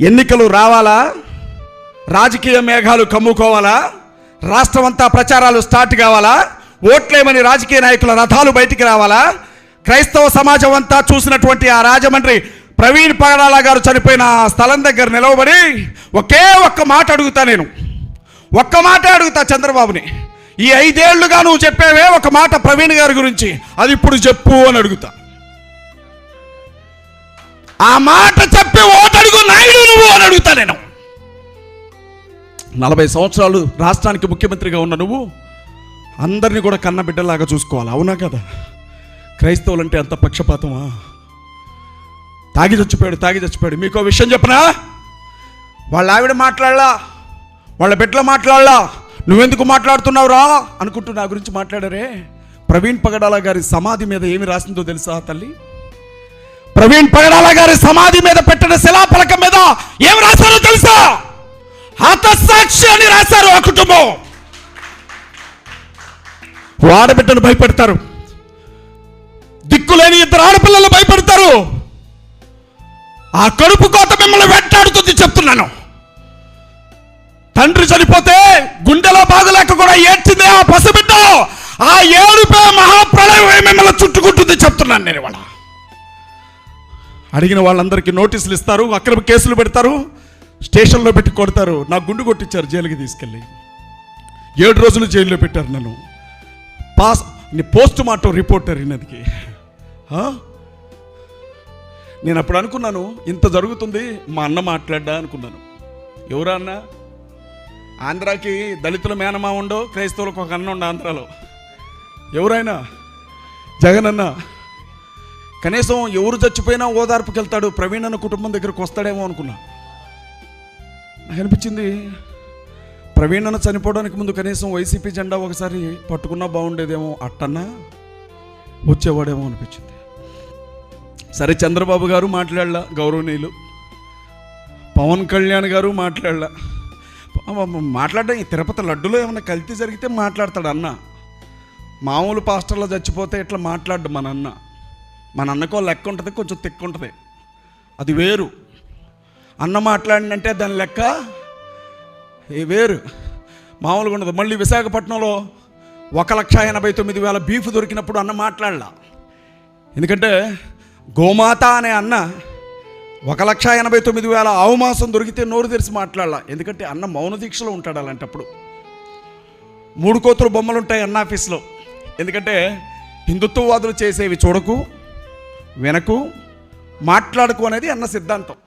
ఎన్నికలు రావాలా? రాజకీయ మేఘాలు కమ్ముకోవాలా? రాష్ట్రం అంతా ప్రచారాలు స్టార్ట్ కావాలా? ఓట్లేమని రాజకీయ నాయకుల రథాలు బయటికి రావాలా? క్రైస్తవ సమాజం అంతా చూసినటువంటి ఆ రాజమండ్రి ప్రవీణ్ పగడాల గారు చనిపోయిన స్థలం దగ్గర నిలవబడి ఒకే ఒక్క మాట అడుగుతా నేను. ఒక్క మాట అడుగుతా చంద్రబాబుని. ఈ ఐదేళ్ళుగా నువ్వు చెప్పేవే ఒక మాట ప్రవీణ్ గారి గురించి. అది ఇప్పుడు చెప్పు అని అడుగుతా. ఆ మాట చెప్పి ఎందుకు నాయుడు నువ్వు అని అడుగుతా నేను. నలభై సంవత్సరాలు రాష్ట్రానికి ముఖ్యమంత్రిగా ఉన్న నువ్వు అందరినీ కూడా కన్న బిడ్డలాగా చూసుకోవాలి. అవునా కదా? క్రైస్తవులంటే అంత పక్షపాతమా? తాగి చచ్చిపోయాడు తాగి చచ్చిపోయాడు. మీకు విషయం చెప్పనా? వాళ్ళ ఆవిడ మాట్లాడలా? వాళ్ళ బిడ్డలు మాట్లాడలా? నువ్వెందుకు మాట్లాడుతున్నావురా? అనుకుంటూ నా గురించి మాట్లాడారే. ప్రవీణ్ పగడాల గారి సమాధి మీద ఏమి రాసిందో తెలుసా తల్లి? ప్రవీణ్ పగడాల గారి సమాధి మీద పెట్టిన శిలాఫలకం మీద ఏం రాశారో తెలుసా? హతసాక్షి అని రాశారు ఆ కుటుంబం. ఆడబిడ్డను భయపెడతారు. దిక్కులేని ఇద్దరు ఆడపిల్లలు భయపెడతారు. ఆ కడుపు కోత మిమ్మల్ని వెంటాడుతుంది చెప్తున్నాను. తండ్రి చనిపోతే గుండెలో బాధలేక కూడా ఏడ్చింది ఆ పసిబిడ్డ. ఆ ఏడుపే మహాప్రళయం మిమ్మల్ని చుట్టుకుంటుంది చెప్తున్నాను నేను ఇవాళ. అడిగిన వాళ్ళందరికీ నోటీసులు ఇస్తారు అక్రమ కేసులు పెడతారు స్టేషన్లో పెట్టి కొడతారు. నా గుండు కొట్టించారు జైలుకి తీసుకెళ్ళి. ఏడు రోజులు జైల్లో పెట్టారు నన్ను. పాస్ పోస్ట్ మార్టం రిపోర్టర్ ఈయనదికి. నేను అప్పుడు అనుకున్నాను ఇంత జరుగుతుంది మా అన్న మాట్లాడ్డా అనుకున్నాను. ఎవరా అన్న? ఆంధ్రాకి దళితుల మేనమా ఉండో క్రైస్తవులకు ఒక అన్న ఉండ ఆంధ్రాలో. ఎవరైనా? జగన్ అన్న కనీసం ఎవరు చచ్చిపోయినా ఓదార్పుకి వెళ్తాడు ప్రవీణ్ అన్న కుటుంబం దగ్గరకు వస్తాడేమో అనుకున్నా. నాకు అనిపించింది ప్రవీణ్ అన్న చనిపోవడానికి ముందు కనీసం వైసీపీ జెండా ఒకసారి పట్టుకున్నా బాగుండేదేమో అట్టన్నా వచ్చేవాడేమో అనిపించింది. సరే చంద్రబాబు గారు మాట్లాడలా గౌరవనీయులు. పవన్ కళ్యాణ్ గారు మాట్లాడలా. మాట్లాడడం ఈ తిరుపతి లడ్డులో ఏమైనా కల్తీ జరిగితే మాట్లాడతాడు అన్న మామూలు పాస్టర్లో చచ్చిపోతే ఇట్లా మాట్లాడు మన అన్న. మన అన్నకో లెక్క ఉంటుంది కొంచెం తిక్కు ఉంటుంది. అది వేరు. అన్న మాట్లాడినంటే దాని లెక్క ఏ వేరు. మామూలుగా ఉండదు. మళ్ళీ విశాఖపట్నంలో ఒక లక్ష ఎనభై తొమ్మిది వేల బీఫ్ దొరికినప్పుడు అన్న మాట్లాడలా. ఎందుకంటే గోమాత అనే అన్న ఒక లక్ష ఎనభై తొమ్మిది వేల ఆవు మాసం దొరికితే నోరు తెరిచి మాట్లాడాల. ఎందుకంటే అన్న మౌన దీక్షలో ఉంటాడు అలాంటప్పుడు. మూడు కోతులు బొమ్మలు ఉంటాయి అన్న ఆఫీస్లో. ఎందుకంటే హిందుత్వవాదులు చేసేవి చూడకు వినకు మాట్లాడుకు అనేది అన్న సిద్ధాంతం.